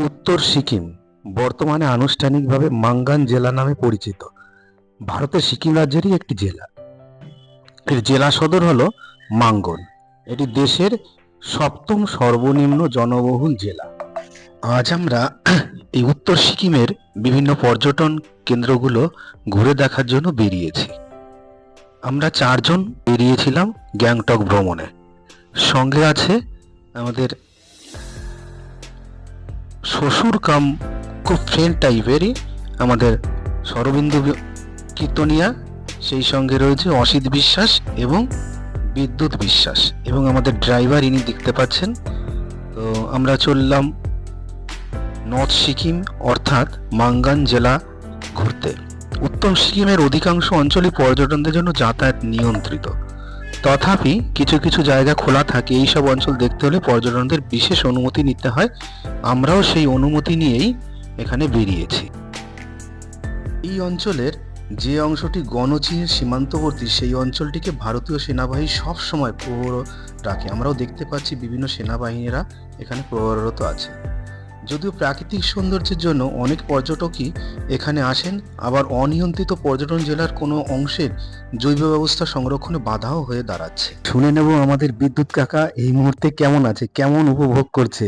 উত্তর সিকিম, বর্তমানে আনুষ্ঠানিকভাবে মাঙ্গান জেলা নামে পরিচিত। ভারতের সিকিম রাজ্যেরই একটি জেলা। এর জেলা সদর হল মাঙ্গন। এটি দেশের সপ্তম সর্বনিম্ন জনবহুল জেলা। আজ আমরা এই উত্তর সিকিমের বিভিন্ন পর্যটন কেন্দ্রগুলো ঘুরে দেখার জন্য বেরিয়েছি। আমরা চারজন বেরিয়েছিলাম গ্যাংটক ভ্রমণে। সঙ্গে আছে আমাদের শ্বশুর কাম খুব ফ্রেন্ড টাইপেরই। আমাদের সরবিন্দু বি- কীর্তনিয়া, সেই সঙ্গে রয়েছে অসিত বিশ্বাস এবং বিদ্যুৎ বিশ্বাস এবং আমাদের ড্রাইভার ইনি দেখতে পাচ্ছেন। তো আমরা চললাম নর্থ সিকিম, অর্থাৎ মাঙ্গান জেলা ঘুরতে। উত্তর সিকিমের অধিকাংশ অঞ্চলই পর্যটনদের জন্য যাতায়াত নিয়ন্ত্রিত। তথাপি কিছু কিছু জায়গা খোলা থাকে এই সব অঞ্চল দেখতে হলে পর্যটনদের বিশেষ অনুমতি নিতে হয়। আমরাও সেই অনুমতি নিয়েই এখানে বেরিয়েছি। এই অঞ্চলের যে অংশটি গণচীনের সীমান্তবর্তী, সেই অঞ্চলটিকে ভারতীয় সেনাবাহিনী সব সময় প্রহর রাখে। আমরাও দেখতে পাচ্ছি বিভিন্ন সেনাবাহিনীরা এখানে প্রহররত আছে। যদিও প্রাকৃতিক সৌন্দর্যের জন্য অনেক পর্যটকই এখানে আসেন, আবার অনিয়ন্ত্রিত পর্যটন জেলার কোনো অংশের জৈব ব্যবস্থা সংরক্ষণে বাধাও হয়ে দাঁড়াচ্ছে। শুনে নেব আমাদের বিদ্যুৎ কাকা, এই মুহূর্তে কেমন আছে? কেমন উপভোগ করছে?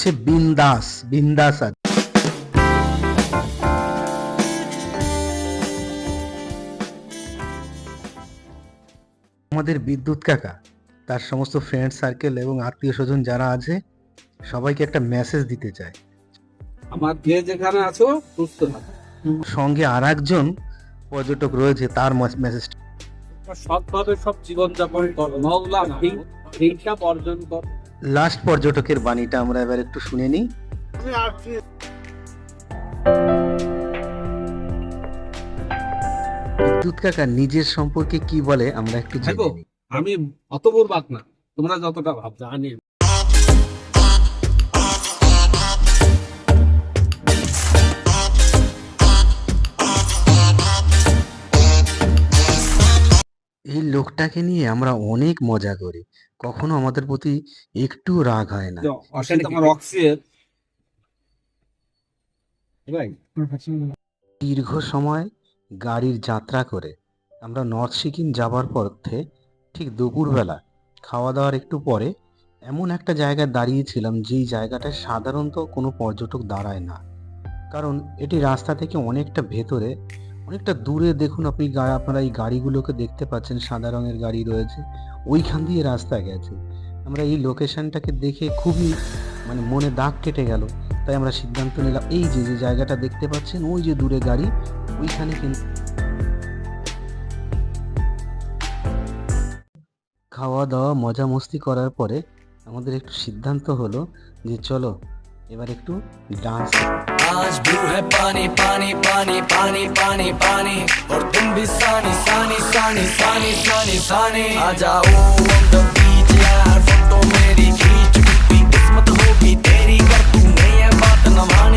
সে বিন্দাস বিন্দাস আছে। আমাদের বিদ্যুৎ কাকা তার সমস্ত ফ্রেন্ড সার্কেল এবং আত্মীয় স্বজন যারা আছে সবাইকে একটা মেসেজ দিতে চায়। আমার যে যেখানে আছো সুস্থ থাকো। সঙ্গে আর একজন পর্যটক রয়েছে তার মেসেজটা সৎভাবে সব জীবন যাপন করো মহল্লা হিংসা বর্জন করো। লাস্ট পর্যটকের বাণীটা আমরা এবার একটু শুনে নিই। কাকা নিজের সম্পর্কে কি বলে আমরা একটু দেখো আমি অত বলবাক না তোমরা যতটা ভাব জানি। এই লোকটাকে নিয়ে আমরা অনেক মজা করি কখনো আমাদের প্রতি একটু রাগ হয় না। দীর্ঘ সময় গাড়ির যাত্রা করে। আমরা নর্থ সিকিম যাবার পথে ঠিক দুপুরবেলা খাওয়া দাওয়ার একটু পরে এমন একটা জায়গায় দাঁড়িয়েছিলাম যেই জায়গাটায় সাধারণত কোনো পর্যটক দাঁড়ায় না। কারণ এটি রাস্তা থেকে অনেকটা ভেতরে, অনেকটা দূরে দেখুন আপনি আপনারা এই গাড়িগুলোকে দেখতে পাচ্ছেন, সাদা রঙের গাড়ি রয়েছে, ওইখান দিয়ে রাস্তা গেছে। আমরা এই লোকেশনটাকে দেখে খুবই মানে মনে দাগ কেটে গেল। তাই আমরা সিদ্ধান্ত নিলাম এই যে যে জায়গাটা দেখতে পাচ্ছেন, ওই যে দূরে গাড়ি ওইখানে কিন্তু খাওয়া দাওয়া মজা মস্তি করার পরে আমাদের একটু সিদ্ধান্ত হলো যে চলো এবার একটু ডান্স आज ब्लू है पानी पानी पानी पानी पानी पानी और तुम भी सानी सानी सानी सानी सानी सानी आ जाओ on the beach यार फोटो मेरी खींच टूटी किस्मत होगी तेरी कर तूने ये बात न मानी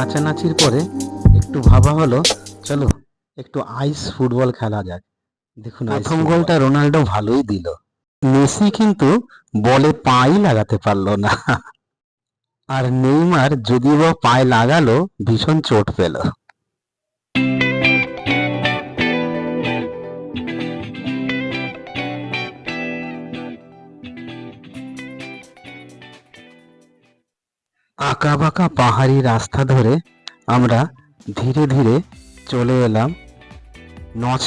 নাচানাচির পরে একটু ভাবা হলো চলো একটু আইস ফুটবল খেলা যাক। দেখুন প্রথম গোলটা রোনাল্ডো ভালোই দিল। মেসি কিন্তু বলে পাই লাগাতে পারল না। আর নেইমার যদিও পায়ে লাগালো ভীষণ চোট পেল। আঁকা বাঁকা পাহাড়ি রাস্তা ধরে আমরা ধীরে ধীরে চলে এলাম নর্থ